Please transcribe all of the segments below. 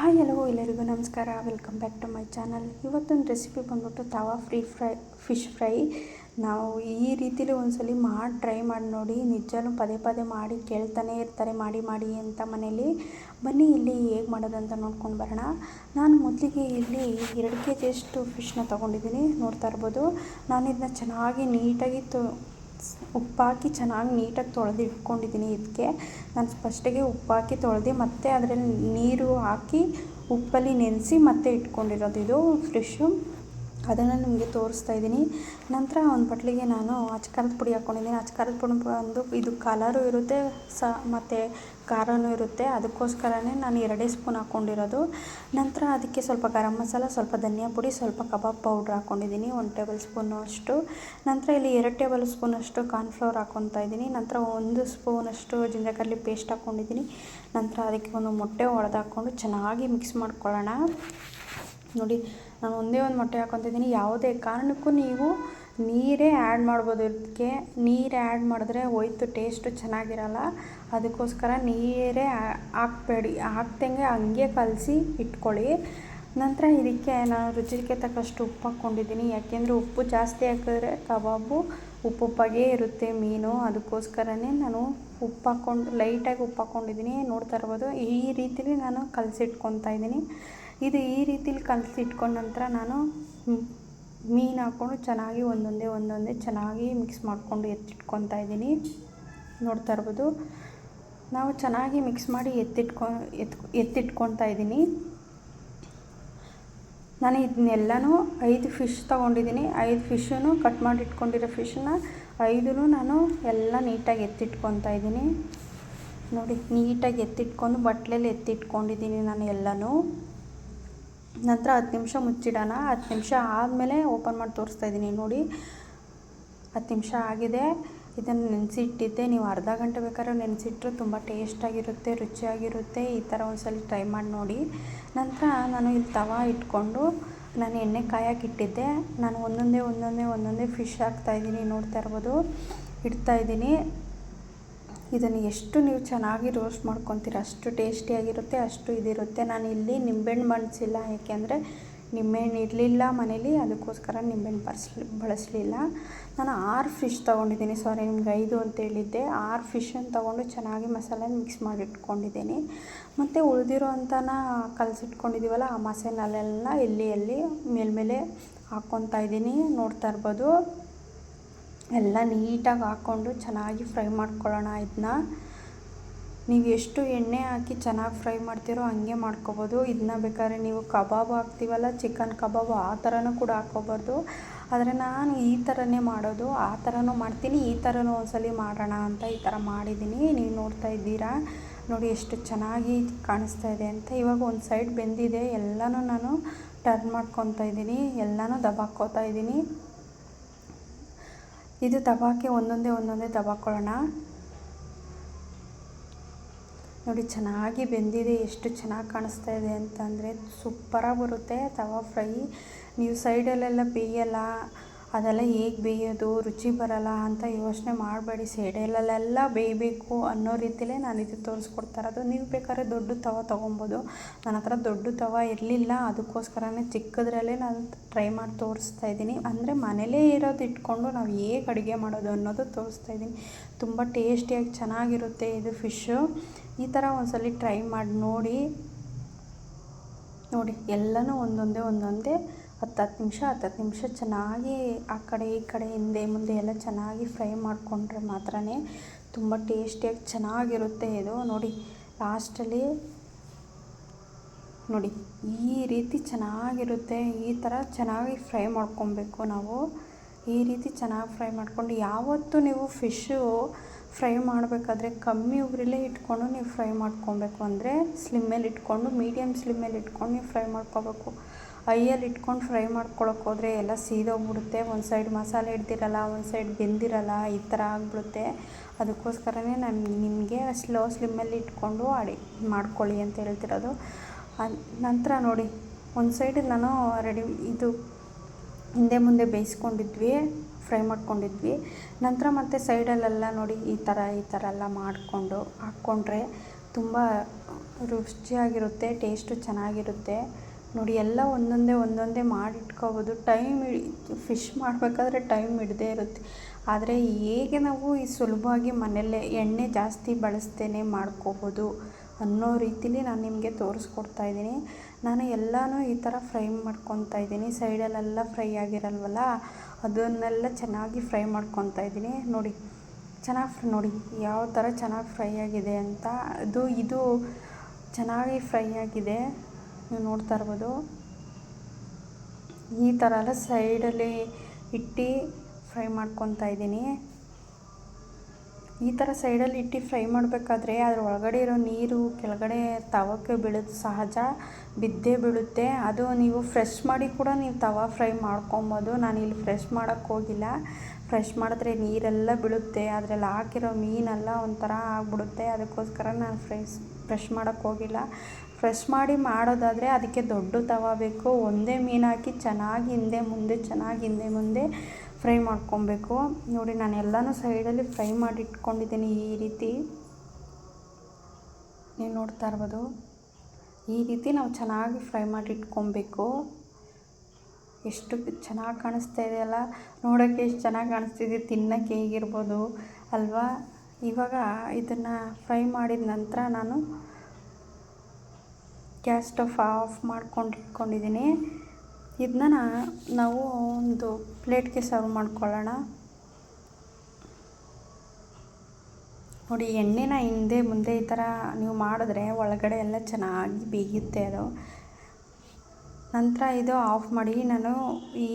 Hi hello ಎಲ್ಲರಿಗೂ ನಮಸ್ಕಾರ. Welcome back to my channel ಇವತ್ತೊಂದು ರೆಸಿಪಿ ಬಂದ್ಬಿಟ್ಟು tawa free fry fish fry ನಾವು ಈ ರೀತಿಲಿ ಒಂದ್ಸಲಿ ಮಾಡಿ ಟ್ರೈ ಮಾಡಿ ನೋಡಿ ನಿಜವೂ ಪದೇ ಪದೇ ಮಾಡಿ ಕೇಳ್ತಾನೆ ಇರ್ತಾರೆ, ಮಾಡಿ ಮಾಡಿ ಅಂತ ಮನೇಲಿ. ಬನ್ನಿ, ಇಲ್ಲಿ ಹೇಗೆ ಮಾಡೋದಂತ ನೋಡ್ಕೊಂಡು ಬರೋಣ. ನಾನು ಮೊದಲಿಗೆ ಇಲ್ಲಿ ಎರಡು ಕೆ ಜಿಯಷ್ಟು ಫಿಶ್ನ ತೊಗೊಂಡಿದ್ದೀನಿ. ನೋಡ್ತಾ ಇರ್ಬೋದು. ನಾನು ಇದನ್ನ ಚೆನ್ನಾಗಿ ನೀಟಾಗಿ ತೊ ಉಪ್ಪಾಕಿ ಚೆನ್ನಾಗಿ ನೀಟಾಗಿ ತೊಳೆದು ಇಟ್ಕೊಂಡಿದ್ದೀನಿ ಇದಕ್ಕೆ ನಾನು ಫಸ್ಟಿಗೆ ಉಪ್ಪಾಕಿ ತೊಳೆದು ಮತ್ತು ಅದರಲ್ಲಿ ನೀರು ಹಾಕಿ ಉಪ್ಪಲ್ಲಿ ನೆನೆಸಿ ಮತ್ತೆ ಇಟ್ಕೊಂಡಿರೋದು ಇದು ಫ್ರೆಶ್ಶು ಅದನ್ನು ನಿಮಗೆ ತೋರಿಸ್ತಾ ಇದ್ದೀನಿ. ನಂತರ ಒಂದು ಬಟ್ಲಿಗೆ ನಾನು ಅಚ್ಕಾರದ ಪುಡಿ ಹಾಕ್ಕೊಂಡಿದ್ದೀನಿ ಅಚ್ಕಾರದ ಪುಡಿ ಬಂದು ಇದು ಕಲರು ಇರುತ್ತೆ. ಸ ಮತ್ತು ಖಾರನೂ ಇರುತ್ತೆ. ಅದಕ್ಕೋಸ್ಕರನೇ ನಾನು ಎರಡೇ ಸ್ಪೂನ್ ಹಾಕ್ಕೊಂಡಿರೋದು. ನಂತರ ಅದಕ್ಕೆ ಸ್ವಲ್ಪ ಗರಂ ಮಸಾಲ, ಸ್ವಲ್ಪ ಧನಿಯಾ ಪುಡಿ, ಸ್ವಲ್ಪ ಕಬಾಬ್ ಪೌಡ್ರ್ ಹಾಕ್ಕೊಂಡಿದ್ದೀನಿ, ಒಂದು ಟೇಬಲ್ ಸ್ಪೂನು ಅಷ್ಟು. ನಂತರ ಇಲ್ಲಿ ಎರಡು ಟೇಬಲ್ ಸ್ಪೂನಷ್ಟು ಕಾರ್ನ್ಫ್ಲವರ್ ಹಾಕ್ಕೊತಾ ಇದ್ದೀನಿ. ನಂತರ ಒಂದು ಸ್ಪೂನಷ್ಟು ಜಿಂಜರ್ ಪೇಸ್ಟ್ ಹಾಕ್ಕೊಂಡಿದ್ದೀನಿ. ನಂತರ ಅದಕ್ಕೆ ಒಂದು ಮೊಟ್ಟೆ ಒಡೆದು ಹಾಕ್ಕೊಂಡು ಚೆನ್ನಾಗಿ ಮಿಕ್ಸ್ ಮಾಡ್ಕೊಳ್ಳೋಣ. ನೋಡಿ, ನಾನು ಒಂದೇ ಒಂದು ಮೊಟ್ಟೆ ಹಾಕ್ಕೊತಿದ್ದೀನಿ. ಯಾವುದೇ ಕಾರಣಕ್ಕೂ ನೀವು ನೀರೇ ಆ್ಯಡ್ ಮಾಡ್ಬೋದು. ಇದಕ್ಕೆ ನೀರು ಆ್ಯಡ್ ಮಾಡಿದ್ರೆ ಹೋಯ್ತು, ಟೇಸ್ಟು ಚೆನ್ನಾಗಿರಲ್ಲ. ಅದಕ್ಕೋಸ್ಕರ ನೀರೇ ಹಾಕ್ಬೇಡಿ. ಹಾಕ್ದಂಗೆ ಹಂಗೆ ಕಲಸಿ ಇಟ್ಕೊಳ್ಳಿ. ನಂತರ ಇದಕ್ಕೆ ನಾನು ರುಚಿಗೆ ತಕ್ಕಷ್ಟು ಉಪ್ಪು ಹಾಕ್ಕೊಂಡಿದ್ದೀನಿ. ಯಾಕೆಂದರೆ ಉಪ್ಪು ಜಾಸ್ತಿ ಹಾಕಿದ್ರೆ ಕಬಾಬು ಉಪ್ಪುಪ್ಪಾಗೇ ಇರುತ್ತೆ ಮೀನು. ಅದಕ್ಕೋಸ್ಕರನೇ ನಾನು ಉಪ್ಪು ಹಾಕ್ಕೊಂಡು, ಲೈಟಾಗಿ ಉಪ್ಪು ಹಾಕ್ಕೊಂಡಿದ್ದೀನಿ. ನೋಡ್ತಾ ಇರ್ಬೋದು, ಈ ರೀತಿಲಿ ನಾನು ಕಲಸಿಟ್ಕೊತಾ ಇದ್ದೀನಿ. ಇದು ಈ ರೀತಿಲಿ ಕಲಸಿಟ್ಕೊಂಡ ನಂತರ ನಾನು ಮೀನು ಹಾಕ್ಕೊಂಡು ಚೆನ್ನಾಗಿ ಒಂದೊಂದೇ ಒಂದೊಂದೇ ಚೆನ್ನಾಗಿ ಮಿಕ್ಸ್ ಮಾಡಿಕೊಂಡು ಎತ್ತಿಟ್ಕೊತಾ ಇದ್ದೀನಿ. ನೋಡ್ತಾ ಇರ್ಬೋದು. ನಾವು ಚೆನ್ನಾಗಿ ಮಿಕ್ಸ್ ಮಾಡಿ ಎತ್ತಿಟ್ಕೊ ಎತ್ ಎತ್ತಿಟ್ಕೊತಾ ಇದ್ದೀನಿ. ನಾನು ಇದನ್ನೆಲ್ಲನೂ ಐದು ಫಿಶ್ ತೊಗೊಂಡಿದ್ದೀನಿ. ಐದು ಫಿಶನ್ನು ಕಟ್ ಮಾಡಿ ಇಟ್ಕೊಂಡಿರೋ ಫಿಶನ್ನ ಐದೂ ನಾನು ಎಲ್ಲ ನೀಟಾಗಿ ಎತ್ತಿಟ್ಕೊತಾ ಇದ್ದೀನಿ. ನೋಡಿ, ನೀಟಾಗಿ ಎತ್ತಿಟ್ಕೊಂಡು ಬಟ್ಲಲ್ಲಿ ಎತ್ತಿಟ್ಕೊಂಡಿದ್ದೀನಿ ನಾನು ಎಲ್ಲನೂ. ನಂತರ ಹತ್ತು ನಿಮಿಷ ಮುಚ್ಚಿಡೋಣ. ಹತ್ತು ನಿಮಿಷ ಆದಮೇಲೆ ಓಪನ್ ಮಾಡಿ ತೋರಿಸ್ತಾ ಇದ್ದೀನಿ ನೋಡಿ. ಹತ್ತು ನಿಮಿಷ ಆಗಿದೆ. ಇದನ್ನು ನೆನೆಸಿಟ್ಟಿದ್ದೆ. ನೀವು ಅರ್ಧ ಗಂಟೆ ಬೇಕಾದ್ರೆ ನೆನೆಸಿಟ್ರು ತುಂಬ ಟೇಸ್ಟಾಗಿರುತ್ತೆ, ರುಚಿಯಾಗಿರುತ್ತೆ. ಈ ಥರ ಒಂದ್ಸಲ ಟ್ರೈ ಮಾಡಿ ನೋಡಿ. ನಂತರ ನಾನು ಇಲ್ಲಿ ತವ ಇಟ್ಕೊಂಡು ನಾನು ಎಣ್ಣೆ ಕಾಯಕ್ಕಿಟ್ಟಿದ್ದೆ ನಾನು ಒಂದೊಂದೇ ಒಂದೊಂದೇ ಒಂದೊಂದೇ ಫಿಶ್ ಹಾಕ್ತಾಯಿದ್ದೀನಿ ನೋಡ್ತಾ ಇರ್ಬೋದು. ಇಡ್ತಾಯಿದ್ದೀನಿ ಇದನ್ನು ಎಷ್ಟು ನೀವು ಚೆನ್ನಾಗಿ ರೋಸ್ಟ್ ಮಾಡ್ಕೊತೀರ, ಅಷ್ಟು ಟೇಸ್ಟಿಯಾಗಿರುತ್ತೆ ಅಷ್ಟು ಇದಿರುತ್ತೆ. ನಾನು ಇಲ್ಲಿ ನಿಂಬೆಹಣ್ಣು ಬಳಸಿಲ್ಲ ಏಕೆಂದರೆ ನಿಂಬೆಹಣ್ಣು ಇರಲಿಲ್ಲ ಮನೇಲಿ, ಅದಕ್ಕೋಸ್ಕರ ನಿಂಬೆಹಣ್ಣು ಬಳಸ್ಲಿ ಬಳಸಲಿಲ್ಲ. ನಾನು ಆರು ಫಿಶ್ ತೊಗೊಂಡಿದ್ದೀನಿ ಸಾರಿ ನಿಮ್ಗೆ ಐದು ಅಂತ ಹೇಳಿದ್ದೆ. ಆರು ಫಿಶನ್ನು ತೊಗೊಂಡು ಚೆನ್ನಾಗಿ ಮಸಾಲೆ ಮಿಕ್ಸ್ ಮಾಡಿ ಇಟ್ಕೊಂಡಿದ್ದೀನಿ ಮತ್ತು ಉಳಿದಿರೋ ಅಂಥನ ಕಲಸಿಟ್ಕೊಂಡಿದ್ದೀವಲ್ಲ ಆ ಮಸಾಲೆಲ್ಲ ಎಲ್ಲಿ ಎಲ್ಲಿ ಮೇಲ್ಮೇಲೆ ಹಾಕ್ಕೊತಾ ಇದ್ದೀನಿ, ನೋಡ್ತಾ ಇರ್ಬೋದು. ಎಲ್ಲ ನೀಟಾಗಿ ಹಾಕ್ಕೊಂಡು ಚೆನ್ನಾಗಿ ಫ್ರೈ ಮಾಡ್ಕೊಳ್ಳೋಣ ಇದನ್ನ ನೀವು ಎಷ್ಟು ಎಣ್ಣೆ ಹಾಕಿ ಚೆನ್ನಾಗಿ ಫ್ರೈ ಮಾಡ್ತೀರೋ ಹಂಗೆ ಮಾಡ್ಕೊಬೋದು. ಇದನ್ನ ಬೇಕಾದ್ರೆ ನೀವು ಕಬಾಬ್ ಹಾಕ್ತೀವಲ್ಲ, ಚಿಕನ್ ಕಬಾಬು, ಆ ಥರನೂ ಕೂಡ ಹಾಕ್ಕೋಬಾರ್ದು. ಆದರೆ ನಾನು ಈ ಥರನೇ ಮಾಡೋದು. ಆ ಥರನೂ ಮಾಡ್ತೀನಿ, ಈ ಥರನೂ ಒಂದ್ಸಲ ಮಾಡೋಣ ಅಂತ ಈ ಥರ ಮಾಡಿದ್ದೀನಿ. ನೀವು ನೋಡ್ತಾ ಇದ್ದೀರಾ? ನೋಡಿ ಎಷ್ಟು ಚೆನ್ನಾಗಿ ಕಾಣಿಸ್ತಾ ಇದೆ ಅಂತ. ಇವಾಗ ಒಂದು ಸೈಡ್ ಬೆಂದಿದೆ. ಎಲ್ಲನೂ ನಾನು ಟರ್ನ್ ಮಾಡ್ಕೊತಾ ಇದ್ದೀನಿ. ಎಲ್ಲನೂ ದಬಾಕೋತಾ ಇದ್ದೀನಿ. ಇದು ದಬಾಕೆ ಒಂದೊಂದೇ ಒಂದೊಂದೇ ದಬಾಕೊಳ್ಳೋಣ. ನೋಡಿ ಚೆನ್ನಾಗಿ ಬೆಂದಿದೆ, ಎಷ್ಟು ಚೆನ್ನಾಗಿ ಕಾಣಿಸ್ತಾ ಇದೆ ಅಂತಂದರೆ ಸೂಪರಾಗಿ ಬರುತ್ತೆ. ತವಾ ಫ್ರೈ. ನೀವು ಸೈಡಲ್ಲೆಲ್ಲ ಬೇಯಲ್ಲ, ಅದೆಲ್ಲ ಹೇಗೆ ಬೇಯೋದು, ರುಚಿ ಬರಲ್ಲ ಅಂತ ಯೋಚನೆ ಮಾಡಬೇಡಿ. ಸೈಡಲ್ಲೆಲ್ಲ ಬೇಯಬೇಕು ಅನ್ನೋ ರೀತಿಲೇ ನಾನು ಇದು ತೋರಿಸ್ಕೊಡ್ತಾ ಇರೋದು. ನೀವು ಬೇಕಾದ್ರೆ ದೊಡ್ಡ ತವ ತೊಗೊಬೋದು. ನನ್ನ ಹತ್ರ ದೊಡ್ಡ ತವ ಇರಲಿಲ್ಲ, ಅದಕ್ಕೋಸ್ಕರನೇ ಚಿಕ್ಕದ್ರಲ್ಲೇ ನಾನು ಟ್ರೈ ಮಾಡಿ ತೋರಿಸ್ತಾ ಇದ್ದೀನಿ. ಅಂದರೆ ಮನೇಲೇ ಇರೋದು ಇಟ್ಕೊಂಡು ನಾವು ಹೇಗೆ ಅಡುಗೆ ಮಾಡೋದು ಅನ್ನೋದು ತೋರಿಸ್ತಾ ಇದ್ದೀನಿ. ತುಂಬ ಟೇಸ್ಟಿಯಾಗಿ ಚೆನ್ನಾಗಿರುತ್ತೆ ಇದು ಫಿಶ್ಶು ಈ ಥರ ಒಂದ್ಸಲ ಟ್ರೈ ಮಾಡಿ ನೋಡಿ. ನೋಡಿ, ಎಲ್ಲನೂ ಒಂದೊಂದೇ ಒಂದೊಂದೇ. ಹತ್ತು ಹತ್ತು ನಿಮಿಷ ಹತ್ತು ಹತ್ತು ನಿಮಿಷ ಚೆನ್ನಾಗಿ ಆ ಕಡೆ, ಈ ಕಡೆ, ಹಿಂದೆ, ಮುಂದೆ ಎಲ್ಲ ಚೆನ್ನಾಗಿ ಫ್ರೈ ಮಾಡಿಕೊಂಡ್ರೆ ಮಾತ್ರ ತುಂಬ ಟೇಸ್ಟಿಯಾಗಿ ಚೆನ್ನಾಗಿರುತ್ತೆ ಇದು. ನೋಡಿ, ಲಾಸ್ಟಲ್ಲಿ ನೋಡಿ, ಈ ರೀತಿ ಚೆನ್ನಾಗಿರುತ್ತೆ. ಈ ಥರ ಚೆನ್ನಾಗಿ ಫ್ರೈ ಮಾಡ್ಕೊಬೇಕು ನಾವು. ಈ ರೀತಿ ಚೆನ್ನಾಗಿ ಫ್ರೈ ಮಾಡ್ಕೊಂಡು ಯಾವತ್ತೂ ನೀವು ಫಿಶ್ಶು ಫ್ರೈ ಮಾಡಬೇಕಾದ್ರೆ ಕಮ್ಮಿ ಉಗುರಲ್ಲೇ ಇಟ್ಕೊಂಡು ನೀವು ಫ್ರೈ ಮಾಡ್ಕೊಬೇಕು. ಅಂದರೆ ಸ್ಲಿಮ್ಮಲ್ಲಿ ಇಟ್ಕೊಂಡು ಮೀಡಿಯಮ್ ಸ್ಲಿಮ್ಮಲ್ಲಿ ಇಟ್ಕೊಂಡು ನೀವು ಫ್ರೈ ಮಾಡ್ಕೋಬೇಕು. ಐಯಲ್ಲಿ ಇಟ್ಕೊಂಡು ಫ್ರೈ ಮಾಡ್ಕೊಳಕ್ಕೆ ಹೋದರೆ ಎಲ್ಲ ಸೀದೋಗ್ಬಿಡುತ್ತೆ. ಒಂದು ಸೈಡ್ ಮಸಾಲೆ ಹಿಡ್ದಿರಲ್ಲ, ಒಂದು ಸೈಡ್ ಬೆಂದಿರಲ್ಲ, ಈ ಥರ ಆಗಿಬಿಡುತ್ತೆ. ಅದಕ್ಕೋಸ್ಕರನೇ ನಾನು ನಿಮಗೆ ಸ್ಲೋ ಸ್ಲಿಮ್ಮಲ್ಲಿ ಇಟ್ಕೊಂಡು ಅಡಿ, ಮಾಡ್ಕೊಳ್ಳಿ ಅಂತ ಹೇಳ್ತಿರೋದು. ನಂತರ ನೋಡಿ, ಒಂದು ಸೈಡ್ ನಾನು ರೆಡಿ ಇದು ಹಿಂದೆ ಮುಂದೆ ಬೇಯಿಸ್ಕೊಂಡಿದ್ವಿ. ಫ್ರೈ ಮಾಡ್ಕೊಂಡಿದ್ವಿ. ನಂತರ ಮತ್ತೆ ಸೈಡಲ್ಲೆಲ್ಲ ನೋಡಿ ಈ ಥರ ಈ ಥರ ಎಲ್ಲ ಮಾಡಿಕೊಂಡು ಹಾಕ್ಕೊಂಡ್ರೆ ತುಂಬ ರುಚಿಯಾಗಿರುತ್ತೆ, ಟೇಸ್ಟು ಚೆನ್ನಾಗಿರುತ್ತೆ. ನೋಡಿ ಎಲ್ಲ ಒಂದೊಂದೇ ಒಂದೊಂದೇ ಮಾಡಿಟ್ಕೋಬೋದು. ಟೈಮ್ ಫಿಶ್ ಮಾಡಬೇಕಾದ್ರೆ ಟೈಮ್ ಇಡದೇ ಇರುತ್ತೆ. ಆದರೆ ಹೇಗೆ ನಾವು ಈ ಸುಲಭವಾಗಿ ಮನೆಯಲ್ಲೇ ಎಣ್ಣೆ ಜಾಸ್ತಿ ಬಳಸ್ತೇನೆ ಮಾಡ್ಕೋಬೋದು ಅನ್ನೋ ರೀತಿಲಿ ನಾನು ನಿಮಗೆ ತೋರಿಸ್ಕೊಡ್ತಾ ಇದ್ದೀನಿ. ನಾನು ಎಲ್ಲನೂ ಈ ಥರ ಫ್ರೈ ಮಾಡ್ಕೊತಾ ಇದ್ದೀನಿ. ಸೈಡಲ್ಲೆಲ್ಲ ಫ್ರೈ ಆಗಿರಲ್ವಲ್ಲ ಅದನ್ನೆಲ್ಲ ಚೆನ್ನಾಗಿ ಫ್ರೈ ಮಾಡ್ಕೊತಾ ಇದ್ದೀನಿ. ನೋಡಿ, ಚೆನ್ನಾಗಿ ನೋಡಿ, ಯಾವ ಥರ ಚೆನ್ನಾಗಿ ಫ್ರೈ ಆಗಿದೆ ಅಂತ. ಅದು, ಇದು ಚೆನ್ನಾಗಿ ಫ್ರೈ ಆಗಿದೆ. ನೀವು ನೋಡ್ತಾ ಇರ್ಬೋದು. ಈ ಥರ ಎಲ್ಲ ಸೈಡಲ್ಲಿ ಇಟ್ಟು ಫ್ರೈ ಮಾಡ್ಕೊತಾ ಇದ್ದೀನಿ. ಈ ಥರ ಸೈಡಲ್ಲಿ ಇಟ್ಟು ಫ್ರೈ ಮಾಡಬೇಕಾದ್ರೆ ಅದ್ರ ಒಳಗಡೆ ಇರೋ ನೀರು, ಕೆಳಗಡೆ ತವಕ್ಕೆ ಬೀಳೋದು ಸಹಜ ಬಿದ್ದೇ ಬೀಳುತ್ತೆ. ಅದು ನೀವು ಫ್ರೆಶ್ ಮಾಡಿ ಕೂಡ ನೀವು ತವ ಫ್ರೈ ಮಾಡ್ಕೊಬೋದು. ನಾನು ಇಲ್ಲಿ ಫ್ರೆಶ್ ಮಾಡೋಕ್ಕೆ ಹೋಗಿಲ್ಲ. ಫ್ರೆಶ್ ಮಾಡಿದ್ರೆ ನೀರೆಲ್ಲ ಬೀಳುತ್ತೆ. ಅದರಲ್ಲಿ ಹಾಕಿರೋ ಮೀನೆಲ್ಲ ಒಂಥರ ಆಗಿಬಿಡುತ್ತೆ. ಅದಕ್ಕೋಸ್ಕರ ನಾನು ಫ್ರೆಶ್ ಫ್ರೆಶ್ ಮಾಡೋಕ್ಕೆ ಹೋಗಿಲ್ಲ. ಫ್ರೆಶ್ ಮಾಡಿ ಮಾಡೋದಾದರೆ ಅದಕ್ಕೆ ದೊಡ್ಡ ತವ ಬೇಕು. ಒಂದೇ ಮೀನು ಹಾಕಿ ಚೆನ್ನಾಗಿ ಹಿಂದೆ ಮುಂದೆ, ಚೆನ್ನಾಗಿ ಹಿಂದೆ ಮುಂದೆ ಫ್ರೈ ಮಾಡ್ಕೊಬೇಕು. ನೋಡಿ, ನಾನು ಎಲ್ಲನೂ ಸೈಡಲ್ಲಿ ಫ್ರೈ ಮಾಡಿ ಇಟ್ಕೊಂಡಿದ್ದೀನಿ ಈ ರೀತಿ. ನೀವು ನೋಡ್ತಾ ಇರ್ಬೋದು. ಈ ರೀತಿ ನಾವು ಚೆನ್ನಾಗಿ ಫ್ರೈ ಮಾಡಿ ಇಟ್ಕೊಬೇಕು ಎಷ್ಟು ಚೆನ್ನಾಗಿ ಕಾಣಿಸ್ತಾ ಇದೆಯಲ್ಲ ನೋಡೋಕ್ಕೆ ಎಷ್ಟು ಚೆನ್ನಾಗಿ ಕಾಣಿಸ್ತಿದೆ ತಿನ್ನೋಕ್ಕೆ ಹೇಗಿರ್ಬೋದು ಅಲ್ವಾ? ಇವಾಗ ಇದನ್ನು ಫ್ರೈ ಮಾಡಿದ ನಂತರ ನಾನು ಗ್ಯಾಸ್ ಸ್ಟವ್ ಆಫ್ ಮಾಡ್ಕೊಂಡು ಇಟ್ಕೊಂಡಿದ್ದೀನಿ ಇದನ್ನ ನಾವು ಒಂದು ಪ್ಲೇಟ್ಗೆ ಸರ್ವ್ ಮಾಡ್ಕೊಳ್ಳೋಣ. ನೋಡಿ, ಎಣ್ಣೆನ ಹಿಂದೆ ಮುಂದೆ ಈ ಥರ ನೀವು ಮಾಡಿದ್ರೆ ಒಳಗಡೆ ಎಲ್ಲ ಚೆನ್ನಾಗಿ ಬೇಯುತ್ತೆ ಅದು. ನಂತರ ಇದು ಆಫ್ ಮಾಡಿ ನಾನು ಈ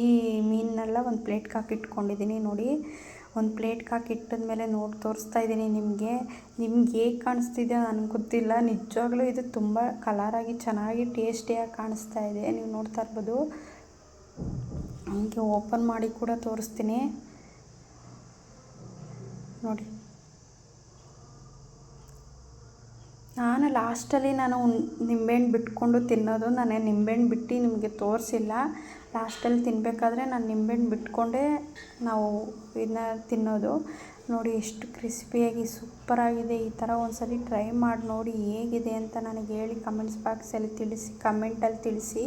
ಮೀನನ್ನೆಲ್ಲ ಒಂದು ಪ್ಲೇಟ್ ಹಾಕಿಟ್ಕೊಂಡಿದ್ದೀನಿ ನೋಡಿ, ಒಂದು ಪ್ಲೇಟ್ಗೆ ಹಾಕಿ ಮೇಲೆ ನೋಡಿ, ತೋರಿಸ್ತಾ ಇದ್ದೀನಿ ನಿಮಗೆ. ನಿಮ್ಗೆ ಹೇಗೆ ಕಾಣಿಸ್ತಿದೆ ನನಗೆ ಗೊತ್ತಿಲ್ಲ. ನಿಜವಾಗ್ಲೂ ಇದು ತುಂಬ ಕಲರಾಗಿ ಚೆನ್ನಾಗಿ ಟೇಸ್ಟಿಯಾಗಿ ಕಾಣಿಸ್ತಾ ಇದೆ. ನೀವು ನೋಡ್ತಾ ಇರ್ಬೋದು. ಹಂಗೆ ಓಪನ್ ಮಾಡಿ ಕೂಡ ತೋರಿಸ್ತೀನಿ. ನೋಡಿ. ನಾನು ಲಾಸ್ಟಲ್ಲಿ ನಾನು ನಿಂಬೆಹಣ್ಣು ಬಿಟ್ಕೊಂಡು ತಿನ್ನೋದು, ನಾನು ನಿಂಬೆಹಣ್ಣು ಬಿಟ್ಟು ನಿಮಗೆ ತೋರಿಸಿಲ್ಲ. ಲಾಸ್ಟಲ್ಲಿ ತಿನ್ನಬೇಕಾದ್ರೆ ನಾನು ನಿಂಬೆಹಣ್ಣು ಬಿಟ್ಕೊಂಡೇ ನಾವು ಇದನ್ನ ತಿನ್ನೋದು. ನೋಡಿ ಎಷ್ಟು ಕ್ರಿಸ್ಪಿಯಾಗಿ, ಸೂಪರಾಗಿದೆ. ಈ ಥರ ಒಂದ್ಸರಿ ಟ್ರೈ ಮಾಡಿ ನೋಡಿ ಹೇಗಿದೆ ಅಂತ ನನಗೆ ಹೇಳಿ ಕಮೆಂಟ್ಸ್ ಬಾಕ್ಸಲ್ಲಿ ತಿಳಿಸಿ, ಕಮೆಂಟಲ್ಲಿ ತಿಳಿಸಿ.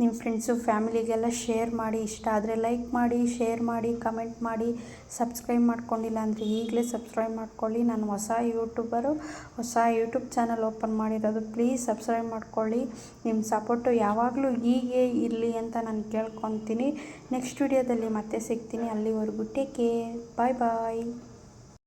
ನಿಮ್ಮ ಫ್ರೆಂಡ್ಸು, ಫ್ಯಾಮಿಲಿಗೆಲ್ಲ ಶೇರ್ ಮಾಡಿ, ಇಷ್ಟ ಆದರೆ ಲೈಕ್ ಮಾಡಿ, ಶೇರ್ ಮಾಡಿ, ಕಮೆಂಟ್ ಮಾಡಿ, ಸಬ್ಸ್ಕ್ರೈಬ್ ಮಾಡ್ಕೊಂಡಿಲ್ಲ ಅಂದರೆ ಈಗಲೇ ಸಬ್ಸ್ಕ್ರೈಬ್ ಮಾಡ್ಕೊಳ್ಳಿ. ನಾನು ಹೊಸ ಯೂಟ್ಯೂಬರು, ಹೊಸ ಯೂಟ್ಯೂಬ್ ಚಾನಲ್ ಓಪನ್ ಮಾಡಿರೋದು ಪ್ಲೀಸ್ ಸಬ್ಸ್ಕ್ರೈಬ್ ಮಾಡ್ಕೊಳ್ಳಿ. ನಿಮ್ಮ ಸಪೋರ್ಟು ಯಾವಾಗಲೂ ಹೀಗೆ ಇರಲಿ ಅಂತ ನಾನು ಕೇಳ್ಕೊತೀನಿ. ನೆಕ್ಸ್ಟ್ ವಿಡಿಯೋದಲ್ಲಿ ಮತ್ತೆ ಸಿಗ್ತೀನಿ. ಅಲ್ಲಿವರೆಗೂ ಟೇಕ್ ಕೇರ್. ಬಾಯ್ ಬಾಯ್.